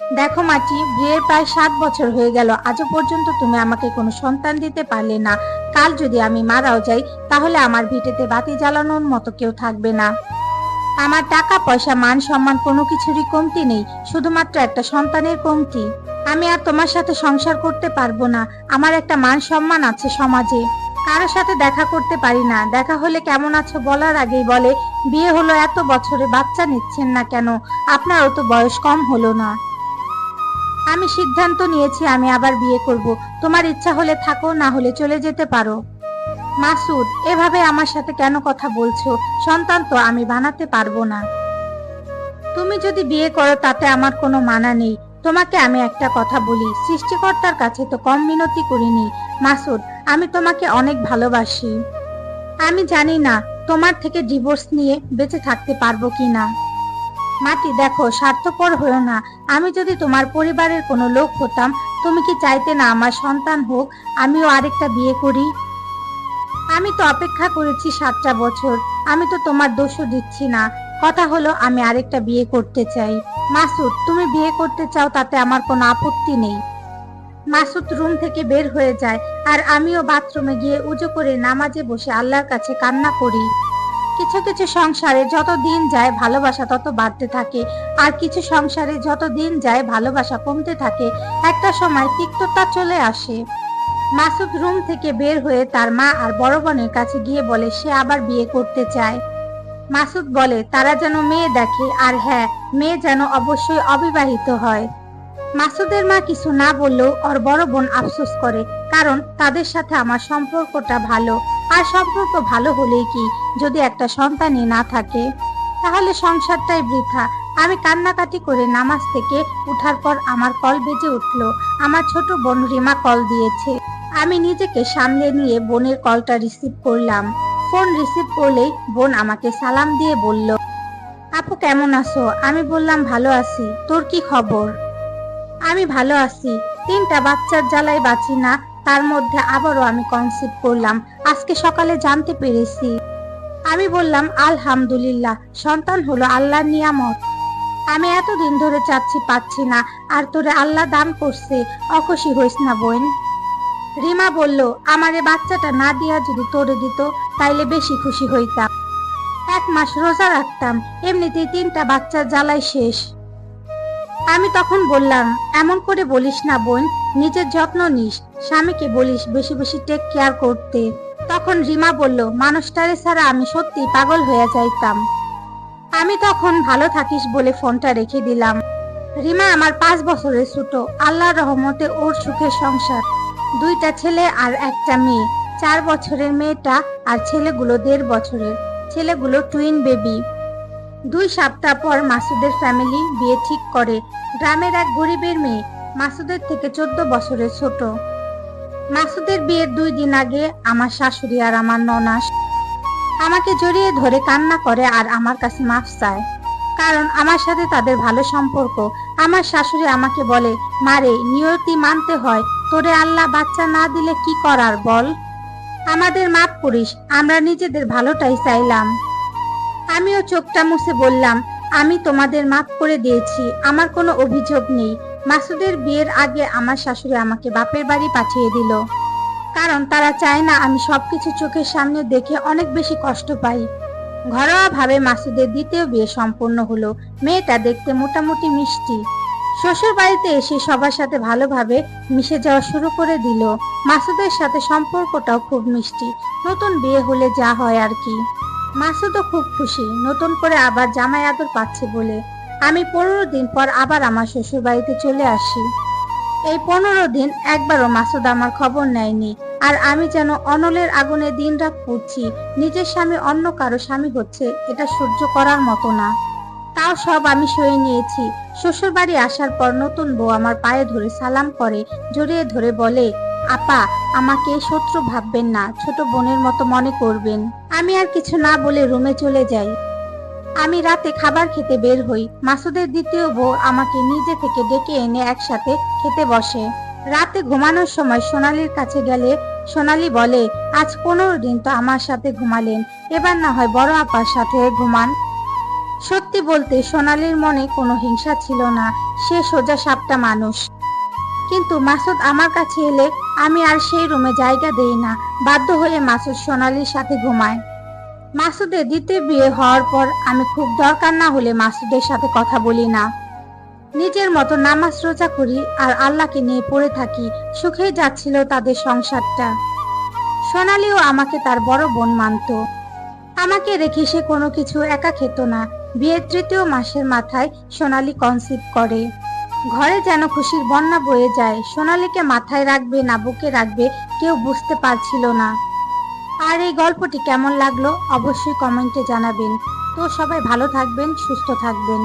দেখো মাটি, বিয়ের প্রায় সাত বছর হয়ে গেল। আজও পর্যন্ত তুমি আমাকে কোনো সন্তান দিতে পারলে না। কাল যদি আমি মারাও যাই, তাহলে আমার ভিটেতে বাতি জ্বালানোর মতো কেউ থাকবে না। আমার টাকা, পয়সা, মান সম্মান কোনো কিছুরই কমতি নেই, শুধুমাত্র একটা সন্তানের কমতি। আমি আর তোমার সাথে সংসার করতে পারব না। আমার একটা মান সম্মান আছে সমাজে। কারোর সাথে দেখা করতে পারি না। দেখা হলে কেমন আছো বলার আগেই বলে, বিয়ে হলো এত বছরে বাচ্চা নিচ্ছেন না কেন? আপনারও তো বয়স কম হলো না। আমি সিদ্ধান্ত নিয়েছি, আমি আবার বিয়ে করব। তোমার ইচ্ছা হলে থাকো, না হলে চলে যেতে পারো। মাসুদ, এভাবে আমার সাথে কেন কথা বলছো? সন্তান তো আমি বানাতে পারব না। তুমি যদি বিয়ে করো, তাতে আমার কোনো মানা নেই। তোমাকে আমি একটা কথা বলি, সৃষ্টিকর্তার কাছে তো কম মিনতি করিনি। মাসুদ, আমি তোমাকে অনেক ভালোবাসি। আমি জানি না তোমার থেকে ডিভোর্স নিয়ে বেঁচে থাকতে পারব কি না মাটি দেখো, স্বার্থপর হয়েও না। আমি যদি তোমার পরিবারের কোনো লোক হতাম, তুমি কি চাইতে না আমার সন্তান হোক? আমিও আরেকটা বিয়ে করি। আমি তো অপেক্ষা করেছি সাতটা বছর। আমি তো তোমার দোষও দিচ্ছি না। কথা হলো, আমি আরেকটা বিয়ে করতে চাই। মাসুদ, তুমি বিয়ে করতে চাও, তাতে আমার কোনো আপত্তি নেই। মাসুদ রুম থেকে বের হয়ে যায়, আর আমিও বাথরুমে গিয়ে উজু করে নামাজে বসে আল্লাহর কাছে কান্না করি। কিছু কিছু সংসারে যত দিন যায় ভালোবাসা তত বাড়তে থাকে, আর কিছু সংসারে যত দিন যায় ভালোবাসা কমতে থাকে, একটা সময় তিক্ততা চলে আসে। মাসুদ রুম থেকে বের হয়ে তার মা আর বড় বোনের কাছে গিয়ে বলে, সে আবার বিয়ে করতে চায়। মাসুদ বলে, তারা যেন মেয়ে দেখে, আর হ্যাঁ মেয়ে যেন অবশ্যই অবিবাহিত হয়। মাসুদের মা কিছু না বললেও ওর বড় বোন আফসোস করে, কারণ তাদের সাথে আমার সম্পর্কটা ভালো। আর সম্পর্ক ভালো হলেই কি যদি একটা সন্তানই না থাকে? তাহলে সংসারটাই বৃথা। আমি কান্নাকাটি করে নামাজ থেকে উঠার পর আমার কল বেজে উঠল। আমার ছোট বোন রিমা কল দিয়েছে। আমি নিজেকে সামলে নিয়ে বোনের কলটা রিসিভ করলাম। ফোন রিসিভ করলেই বোন আমাকে সালাম দিয়ে বলল, আপু, কেমন আছো? আমি বললাম, ভালো আছি। তোর কি খবর? আমি ভালো আছি। তিনটা বাচ্চার জ্বালায় বাঁচি না। তার মধ্যে আবারও আমি কনসিভ করলাম। আজকে সকালে জানতে পেরেছি। আমি বললাম, আলহামদুলিল্লাহ, সন্তান হলো আল্লাহর নিয়ামত। আমি এতদিন ধরে চাচ্ছি পাচ্ছি না, আর তোরে আল্লাহ দান করছে। অখুশি হইস না, বোন। রিমা বলল, আমারে বাচ্চাটা না দিয়া যদি তোরে দিত, তাইলে বেশি খুশি হইতাম। এক মাস রোজা রাখতাম, এমনিতেই তিনটা বাচ্চা জ্বালাই শেষ। আমি তখন বললাম, এমন করে বলিস না, বোন, নিজের যত্ন নিস। স্বামীকে বলিস বেশি বেশি টেক কেয়ার করতে। তখন রিমা বলল, মানুষটারে ছাড়া আমি সত্যি পাগল হয়ে যাইতাম। আমি তখন ভালো থাকিস বলে ফোনটা রেখে দিলাম। রিমা আমার পাঁচ বছরের ছোট, আল্লাহর রহমতে ওর সুখের সংসার। দুইটা ছেলে আর একটা মেয়ে। চার বছরের মেয়েটা আর ছেলেগুলো দেড় বছরের। ছেলেগুলো টুইন বেবি দুই সপ্তাহ পর মাসুদের ফ্যামিলি বিয়ে ঠিক করে। গ্রামের এক গরিবের মেয়ে, মাসুদের থেকে চোদ্দ বছরের ছোট। মাসুদের বিয়ের দুই দিন আগে আমার শাশুড়ি আর আমার ননাস আমাকে জড়িয়ে ধরে কান্না করে আর আমার কাছে মাফ চায়। কারণ আমার সাথে তাদের ভালো সম্পর্ক। আমার শাশুড়ি আমাকে বলে মারে নিয়তি মানতে হয়। তোরে আল্লাহ বাচ্চা না দিলে কি করার বল? আমাদের মাফ করিস, আমরা নিজেদের ভালোটাই চাইলাম। আমিও চোখটা মুছে বললাম, আমি তোমাদের মাফ করে দিয়েছি। আমার কোনো অভিযোগ নেই। মাসুদের বিয়ের আগে আমার শাশুড়ি আমাকে বাপের বাড়ি পাঠিয়ে দিল। কারণ তারা চায় না আমি সবকিছু চোখের সামনে দেখে অনেক বেশি কষ্ট পাই। ঘরোয়া ভাবে মাসুদের দ্বিতীয় বিয়ে সম্পূর্ণ হলো। মেয়েটা দেখতে মোটামুটি মিষ্টি। শ্বশুর বাড়িতে এসে সবার সাথে ভালোভাবে মিশে যাওয়া শুরু করে দিল। মাসুদের সাথে সম্পর্কটাও খুব মিষ্টি। নতুন বিয়ে হলে যা হয় আর কি। মাসুদও খুব খুশি। নতুন করে আবার জামাই আদর পাচ্ছে বলে আমি পনেরো দিন পর আবার আমার শ্বশুর বাড়িতে চলে আসি। এই পনেরো দিন একবারও মাসুদ আমার খবর নেয়নি, আর আমি যেন অনলের আগুনে দিন রাত পুড়ছি, নিজের স্বামী অন্য কারও স্বামী হচ্ছে, এটা সহ্য করার মতো না। তাও সব আমি সয়ে নিয়েছি। শ্বশুর বাড়ি আসার পর নতুন বউ আমার পায়ে ধরে সালাম করে, জড়িয়ে ধরে বলে, আপা, আমাকে শত্রু ভাববেন না, ছোট বোনের মতো মনে করবেন। আমি আর কিছু না বলে রুমে চলে যাই। আমি রাতে খাবার খেতে বের হই। মাসুদের দ্বিতীয় বউ আমাকে নিজে থেকে ডেকে এনে একসাথে খেতে বসে। রাতে ঘুমানোর সময় সোনালির কাছে গেলে সোনালি বলে, আজ পনেরো দিন তো আমার সাথে ঘুমালেন, এবার না হয় বড় আপার সাথে ঘুমান। সত্যি বলতে সোনালির মনে কোনো হিংসা ছিল না, সে সোজা সাপটা মানুষ। কিন্তু মাসুদ আমার কাছে এলে আমি আর সেই রুমে জায়গা দেই না, বাধ্য হয়ে মাসুদ সোনালির সাথে ঘুমায়। মাসুদের দ্বিতীয় বিয়ে হওয়ার পর আমি খুব দরকার না হলে মাসুদের সাথে কথা বলি না। নিজের মতো নামাজ রোজা করি আর আল্লাহকে নিয়ে পড়ে থাকি, সুখেই যাচ্ছিল তাদের সংসারটা। সোনালিও আমাকে তার বড় বোন মানত। আমাকে রেখে সে কোনো কিছু একা খেত না। বিয়ের তৃতীয় মাসের মাথায় সোনালি কনসিভ করে। ঘরে যেন খুশির বন্যা বয়ে যায়, সোনালিকে মাথায় রাখবে না, বুকে রাখবে, কেউ বুঝতে পারছিল না। আর এই গল্পটি কেমন লাগল অবশ্যই কমেন্টে জানাবেন। তো সবাই ভালো থাকবেন সুস্থ থাকবেন।